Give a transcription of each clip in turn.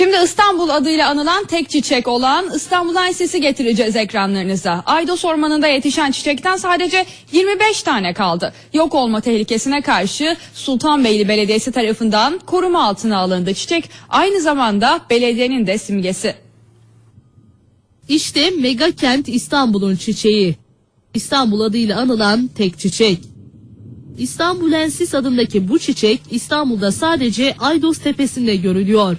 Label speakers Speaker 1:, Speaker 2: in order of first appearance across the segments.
Speaker 1: Şimdi İstanbul adıyla anılan tek çiçek olan İstanbul Ensesi getireceğiz ekranlarınıza. Aydos Ormanı'nda yetişen çiçekten sadece 25 tane kaldı. Yok olma tehlikesine karşı Sultanbeyli Belediyesi tarafından koruma altına alındı. Çiçek aynı zamanda belediyenin de simgesi.
Speaker 2: İşte mega kent İstanbul'un çiçeği. İstanbul adıyla anılan tek çiçek. İstanbulensis adındaki bu çiçek İstanbul'da sadece Aydos Tepesi'nde görülüyor.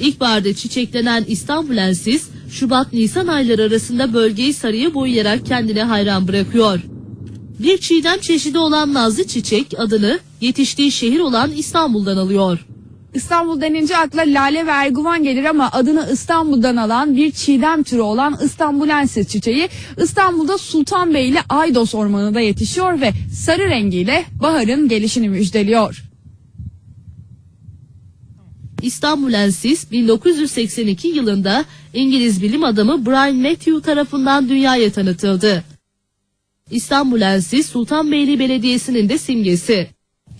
Speaker 2: İlkbaharda çiçeklenen İstanbulensis, Şubat-Nisan ayları arasında bölgeyi sarıya boyayarak kendine hayran bırakıyor. Bir çiğdem çeşidi olan nazlı çiçek adını yetiştiği şehir olan İstanbul'dan alıyor.
Speaker 1: İstanbul denince akla lale ve erguvan gelir ama adını İstanbul'dan alan bir çiğdem türü olan İstanbulensis çiçeği İstanbul'da Sultanbeyli Aydos Ormanı'nda yetişiyor ve sarı rengiyle baharın gelişini müjdeliyor.
Speaker 2: İstanbulensis 1982 yılında İngiliz bilim adamı Brian Matthew tarafından dünyaya tanıtıldı. İstanbulensis Sultanbeyli Belediyesi'nin de simgesi.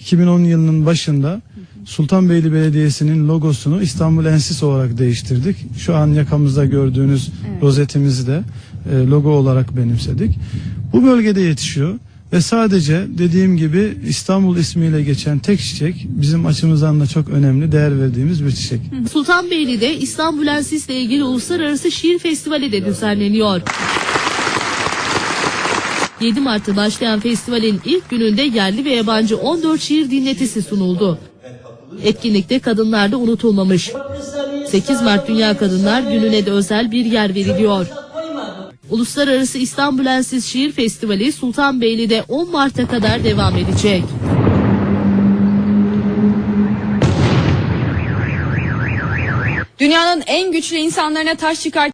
Speaker 3: 2010 yılının başında Sultanbeyli Belediyesi'nin logosunu İstanbul Ensis olarak değiştirdik. Şu an yakamızda gördüğünüz rozetimizi de e, logo olarak benimsedik. Bu bölgede yetişiyor ve sadece dediğim gibi İstanbul ismiyle geçen tek çiçek bizim açımızdan da çok önemli değer verdiğimiz bir çiçek.
Speaker 2: Sultanbeyli'de İstanbulensis ile ilgili uluslararası şiir festivali de düzenleniyor. 7 Mart'ta başlayan festivalin ilk gününde yerli ve yabancı 14 şiir dinletisi sunuldu. Etkinlikte kadınlar da unutulmamış. 8 Mart Dünya Kadınlar Günü'ne de özel bir yer veriliyor. Uluslararası İstanbulensis Şiir Festivali Sultanbeyli'de 10 Mart'a kadar devam edecek.
Speaker 1: Dünyanın en güçlü insanlarına taş çıkart